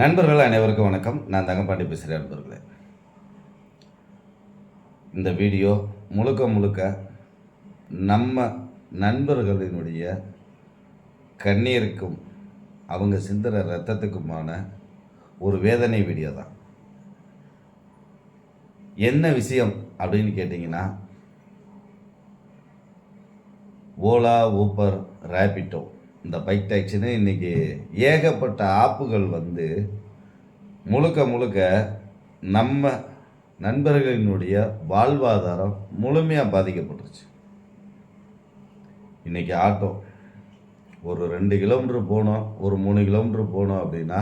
நண்பர்கள் அனைவருக்கும் வணக்கம். நான் தங்கப்பாண்டி பேசுகிறேன் நண்பர்களே இந்த வீடியோ முழுக்க முழுக்க நம்ம நண்பர்களினுடைய கண்ணீருக்கும் அவங்க சிந்துற ரத்தத்துக்குமான ஒரு வேதனை வீடியோ தான். என்ன விஷயம் அப்படின்னு கேட்டிங்கன்னா ஓலா ஊப்பர் ரேபிட்டோ. இந்த பைக் டாக்ஸின்னு இன்றைக்கி ஏகப்பட்ட ஆப்புகள் வந்து முழுக்க முழுக்க நம்ம நண்பர்களினுடைய வாழ்வாதாரம் முழுமையாக பாதிக்கப்பட்டுருச்சு. இன்றைக்கி ஆட்டோ ஒரு ரெண்டு கிலோமீட்டர் போனோம் ஒரு மூணு கிலோமீட்டர் போனோம் அப்படின்னா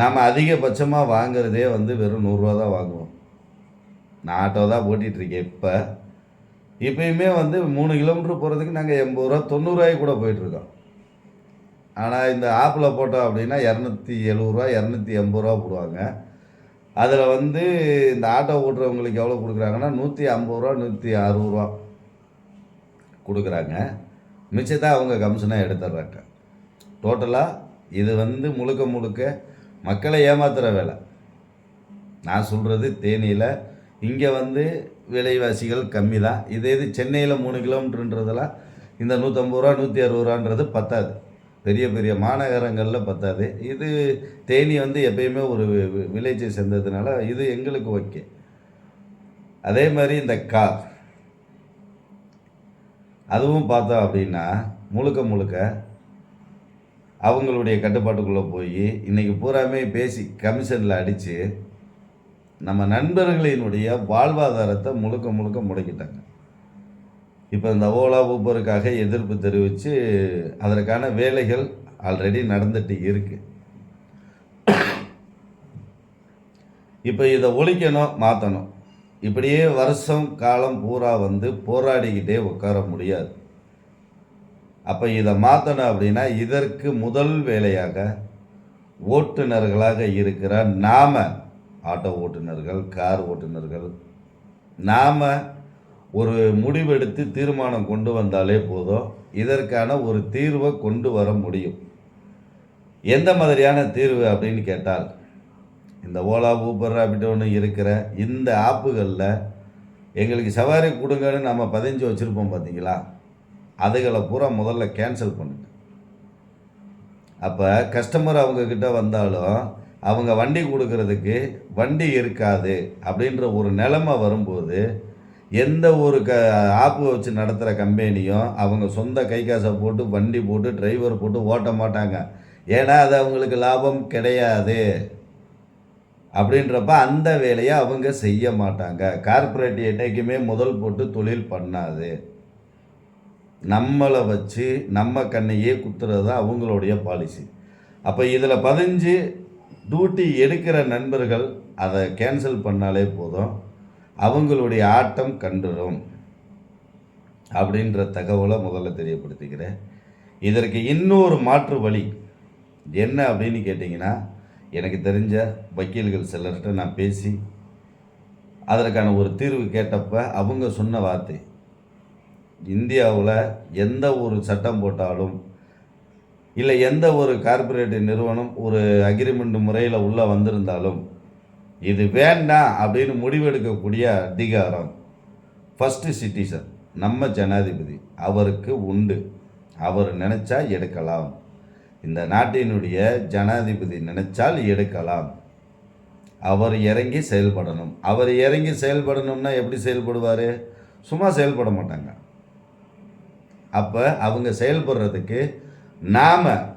நாம் அதிகபட்சமாக வாங்குறதே வந்து வெறும் நூறுரூவா தான் வாங்குவோம். நான் ஆட்டோ தான் ஓட்டிகிட்ருக்கேன் இப்போ. இப்பயுமே வந்து மூணு கிலோமீட்டர் போகிறதுக்கு நாங்கள் எண்பது ரூபா தொண்ணூறுரூவாய்க்கு கூட போயிட்டுருக்கோம் ஆனால் இந்த ஆப்பில் போட்டோம் அப்படின்னா இரநூத்தி எழுபதுரூவா இரநூத்தி எண்பது ரூபா போடுவாங்க. அதில் வந்து இந்த ஆட்டோ ஓட்டுறவங்களுக்கு எவ்வளோ கொடுக்குறாங்கன்னா நூற்றி ஐம்பது ரூபா நூற்றி அறுபது ரூபா கொடுக்குறாங்க. மிச்சத்தை அவங்க கமிஷனாக எடுத்துடுறாங்க. டோட்டலாக இது வந்து முழுக்க முழுக்க மக்களை ஏமாத்துகிற வேலை. நான் சொல்கிறது தேனியில். இங்கே வந்து விலைவாசிகள் கம்மி தான் இதே இது சென்னையில் மூணு கிலோமீட்டருன்றதெல்லாம் இந்த நூற்றம்பது ரூபா நூற்றி அறுபது ரூபான்றது பத்தாது. பெரிய பெரிய மாநகரங்களில் பத்தாது. இது தேனி வந்து எப்பயுமே ஒரு வில்லேஜை சேர்ந்ததுனால இது எங்களுக்கு ஓகே. அதே மாதிரி இந்த கார் அதுவும் பார்த்தோம் அப்படின்னா முழுக்க முழுக்க அவங்களுடைய கட்டுப்பாட்டுக்குள்ளே போய் இன்றைக்கி பூராமே பேசி கமிஷனில் அடித்து நம்ம நண்பர்களினுடைய வாழ்வாதாரத்தை முழுக்க முழுக்க முடக்கிட்டாங்க. இப்போ இந்த ஓலா ஊப்பருக்காக எதிர்ப்பு தெரிவித்து அதற்கான வேலைகள் ஆல்ரெடி நடந்துட்டு இருக்குது இப்போ இதை ஒழிக்கணும் மாற்றணும் இப்படியே வருஷம் காலம் பூரா வந்து போராடிக்கிட்டே உட்கார முடியாது. அப்போ இதை மாற்றணும் அப்படின்னா இதற்கு முதல் வேலையாக ஓட்டுநர்களாக இருக்கிற நாம ஆட்டோ ஓட்டுநர்கள் கார் ஓட்டுநர்கள் நாம் ஒரு முடிவெடுத்து தீர்மானம் கொண்டு வந்தாலே போதும். இதற்கான ஒரு தீர்வை கொண்டு வர முடியும். எந்த மாதிரியான தீர்வு அப்படின்னு கேட்டால் இந்த ஓலா ஊபர் ரேபிட்டோன்னு இருக்கிற இந்த ஆப்புகளில் எங்களுக்கு சவாரி கொடுங்கன்னு நம்ம பதிஞ்சு வச்சுருப்போம் பார்த்தீங்களா அதுகளை பூரா முதல்ல கேன்சல் பண்ணுங்க. அப்போ கஸ்டமர் அவங்கக்கிட்ட வந்தாலும் அவங்க வண்டி கொடுக்கறதுக்கு வண்டி இருக்காது அப்படின்ற ஒரு நிலமை வரும்போது எந்த ஒரு க ஆப்பு வச்சு நடத்துகிற கம்பெனியும் அவங்க சொந்த கை காசை போட்டு வண்டி போட்டு டிரைவர் போட்டு ஓட்ட மாட்டாங்க. ஏன்னா அது அவங்களுக்கு லாபம் கிடையாது. அப்படின்றப்ப அந்த வேலையை அவங்க செய்ய மாட்டாங்க. கார்ப்பரேட் என்றைக்குமே முதல் போட்டு தொழில் பண்ணாது. நம்மளை வச்சு நம்ம கண்ணையே குத்துறது தான் அவங்களுடைய பாலிசி அப்போ இதில் பதிஞ்சு டியூட்டி எடுக்கிற நண்பர்கள் அதை கேன்சல் பண்ணாலே போதும். அவங்களுடைய ஆட்டம் கண்டுரும் அப்படின்ற தகவலை முதல்ல தெரியப்படுத்திக்கிறேன். இதற்கு இன்னொரு மாற்று வழி என்ன அப்படின்னு கேட்டிங்கன்னா எனக்கு தெரிஞ்ச வக்கீல்கள் சிலர்கிட்ட நான் பேசி அதற்கான ஒரு தீர்வு கேட்டப்ப அவங்க சொன்ன வார்த்தை இந்தியாவில் எந்த ஒரு சட்டம் போட்டாலும் இல்லை எந்த ஒரு கார்ப்பரேட் நிறுவனம் ஒரு அக்ரிமெண்ட் முறையில் உள்ளே வந்திருந்தாலும் இது வேண்டாம் அப்படின்னு முடிவெடுக்கக்கூடிய அதிகாரம். ஃபஸ்ட்டு சிட்டிசன் நம்ம ஜனாதிபதி அவருக்கு உண்டு. அவர் நினச்சா எடுக்கலாம். இந்த நாட்டினுடைய ஜனாதிபதி நினைச்சால் எடுக்கலாம். அவர் இறங்கி செயல்படணும். அவர் இறங்கி செயல்படணும்னா எப்படி செயல்படுவார்? சும்மா செயல்பட மாட்டாங்க. அப்போ அவங்க செயல்படுறதுக்கு நாம்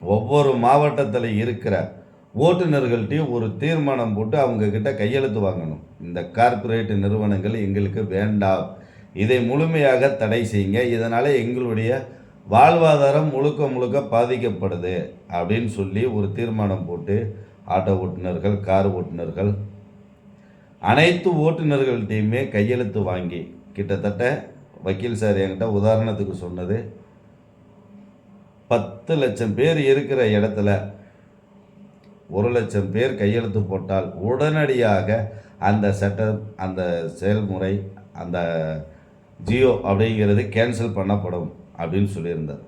ஒவ்வொரு மாவட்டத்தில் இருக்கிற ஓட்டுநர்கள்ட்டையும் ஒரு தீர்மானம் போட்டு அவங்கக்கிட்ட கையெழுத்து வாங்கணும். இந்த கார்ப்பரேட் நிறுவனங்கள் எங்களுக்கு வேண்டாம். இதை முழுமையாக தடை செய்யுங்க. இதனால் எங்களுடைய வாழ்வாதாரம் முழுக்க முழுக்க பாதிக்கப்படுது அப்படின்னு சொல்லி ஒரு தீர்மானம் போட்டு ஆட்டோ ஓட்டுநர்கள் கார் ஓட்டுநர்கள் அனைத்து ஓட்டுநர்கள்ட்டையுமே கையெழுத்து வாங்கி கிட்டத்தட்ட வக்கீல் சார் என்கிட்ட உதாரணத்துக்கு சொன்னது பத்து லட்சம் பேர் இருக்கிற இடத்துல ஒரு லட்சம் பேர் கையெழுத்து போட்டால் உடனடியாக அந்த சட்டம் அந்த செயல்முறை அந்த ஜியோ அப்படிங்கிறது கேன்சல் பண்ணப்படும் அப்படின்னு சொல்லியிருந்தார்.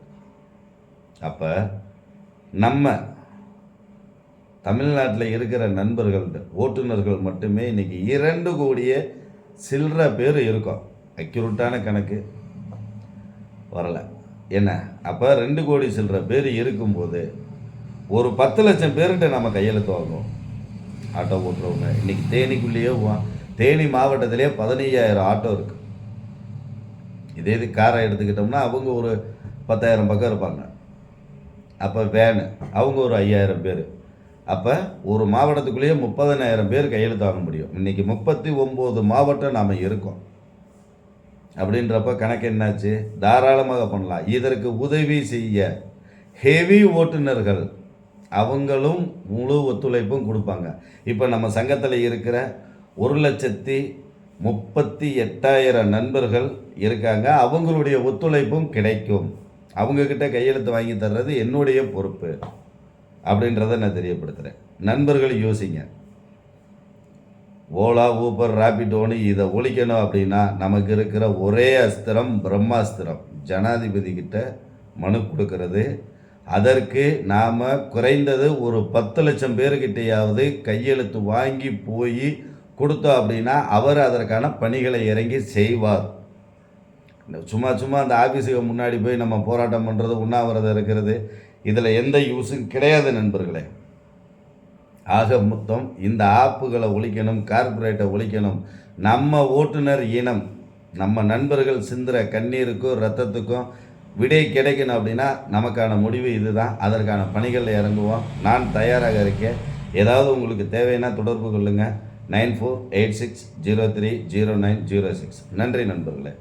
அப்போ நம்ம தமிழ்நாட்டில் இருக்கிற நண்பர்கள் ஓட்டுநர்கள் மட்டுமே இன்னைக்கு இரண்டு கோடியே சில்லற பேர் இருக்கோம். அக்யூரட்டான கணக்கு. வரலை. என்ன? அப்போ ரெண்டு கோடி சில்லற பேர் இருக்கும்போது ஒரு பத்து லட்சம் பேர்கிட்ட நம்ம கையெழுத்து வாங்குவோம் ஆட்டோ ஓட்டுறவங்க. இன்னைக்கு தேனிக்குள்ளேயே தேனி மாவட்டத்திலே பதினையாயிரம் ஆட்டோ இருக்குது இதே இது காரை எடுத்துக்கிட்டோம்னா அவங்க ஒரு பத்தாயிரம் பக்கம் இருப்பாங்க. அப்போ வேனு அவங்க ஒரு ஐயாயிரம் பேர். அப்போ ஒரு மாவட்டத்துக்குள்ளேயே முப்பதனாயிரம் பேர் கையெழுத்து வாங்க முடியும். இன்றைக்கி முப்பத்தி ஒம்பது மாவட்டம் நாம் இருக்கோம். அப்படின்றப்ப கணக்கு என்னாச்சு? தாராளமாக பண்ணலாம். இதற்கு உதவி செய்ய ஹெவி ஓட்டுநர்கள் அவங்களும் முழு ஒத்துழைப்பும் கொடுப்பாங்க. இப்போ நம்ம சங்கத்தில் இருக்கிற ஒரு லட்சத்தி முப்பத்தி எட்டாயிரம் நண்பர்கள் இருக்காங்க. அவங்களுடைய ஒத்துழைப்பும் கிடைக்கும். அவங்கக்கிட்ட கையெழுத்து வாங்கி தர்றது என்னுடைய பொறுப்பு அப்படின்றத நான் தெரியப்படுத்துகிறேன் நண்பர்கள் யோசிங்க. ஓலா ஊபர் ராபிடோனு இதை ஒழிக்கணும் அப்படின்னா நமக்கு இருக்கிற ஒரே அஸ்திரம் பிரம்மாஸ்திரம். ஜனாதிபதி கிட்ட மனு கொடுக்கறது. அதற்கு நாம் குறைந்தது ஒரு பத்து லட்சம் பேர்கிட்டையாவது கையெழுத்து வாங்கி போய் கொடுத்தோம் அப்படின்னா அவர் அதற்கான பணிகளை இறங்கி செய்வார். இந்த சும்மா சும்மா அந்த ஆஃபீஸுக்கு முன்னாடி போய் நம்ம போராட்டம் பண்ணுறது உண்ணாவிரதம் இருக்கிறது இதில் எந்த யூஸும் கிடையாது நண்பர்களே. ஆக மொத்தம் இந்த ஆப்புகளை ஒழிக்கணும் கார்ப்பரேட்டை ஒழிக்கணும் நம்ம ஓட்டுநர் இனம் நம்ம நண்பர்கள் சிந்துற கண்ணீருக்கும் ரத்தத்துக்கும் விடை கிடைக்கணும் அப்படின்னா நமக்கான முடிவு இதுதான். அதற்கான பணிகளில் இறங்குவோம். நான் தயாராக இருக்கேன். ஏதாவது உங்களுக்கு தேவைன்னா தொடர்பு கொள்ளுங்கள் nine four eight six zero three zero nine zero six. நன்றி நண்பர்களே.